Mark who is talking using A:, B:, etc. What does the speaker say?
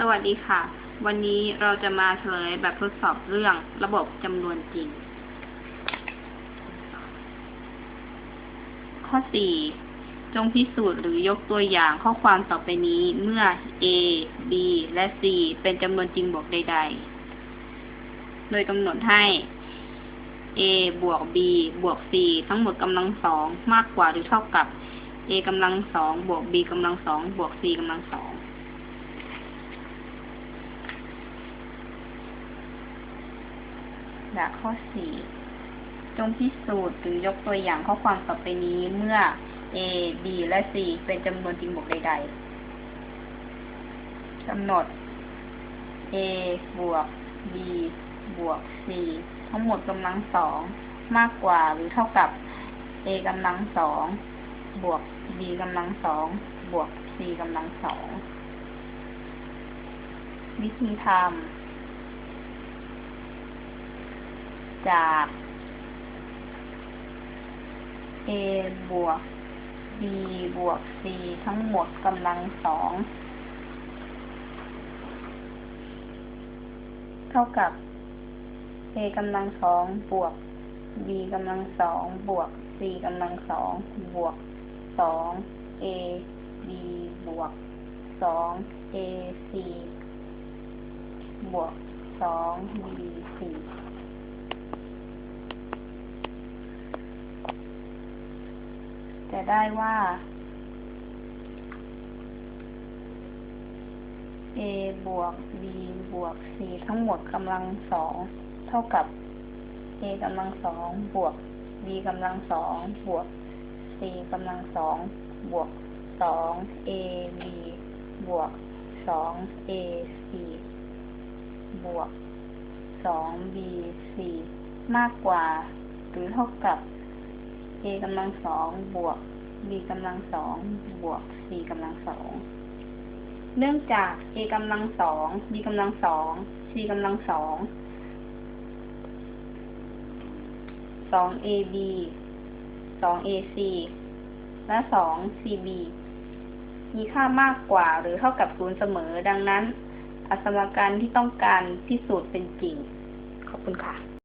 A: สวัสดีค่ะ วันนี้เราจะมาเฉลยแบบทดสอบเรื่องระบบจำนวนจริง ข้อ 4 จงพิสูจน์หรือยกตัวอย่างข้อความต่อไปนี้เมื่อ a b และ c เป็นจำนวนจริงบวกใด ๆ โดยกำหนดให้ a บวก b บวก c ทั้งหมดกำลังสองมากกว่าหรือเท่ากับ a กำลังสองบวก b กำลังสองบวก c กำลังสอง แบบข้อ4จงพิสูจน์หรือยกตัวอย่างข้อความต่อไปนี้เมื่อ a b และ c เป็นจำนวนจริงบวกใดๆกำหนด a บวก b บวก c ทั้งหมดกำลังสองมากกว่าหรือเท่ากับ a กำลังสองบวก b กำลังสองบวก c กำลังสองวิธีทำ จาก a บวก b บวก c ทั้งหมดกำลังสอง เท่ากับ a กำลังสองบวก b กำลังสองบวก c กำลังสองบวกสอง a b บวกสอง a c บวกสอง b c จะได้ว่า a บวก b บวก c ทั้งหมดกำลังสองเท่ากับ a กำลังสองบวก b กำลังสองบวก c กำลังสองบวกสอง a b บวกสอง a c บวกสอง b c มากกว่า หรือเท่ากับ a กำลังสองบวก b กำลังสองบวก c กำลังสองเนื่องจาก a กำลังสอง b กำลังสอง c กำลังสองสอง ab สอง ac และสอง cb มีค่ามากกว่าหรือเท่ากับศูนย์เสมอ ดังนั้น อสมการที่ต้องการพิสูจน์เป็นจริง ขอบคุณค่ะ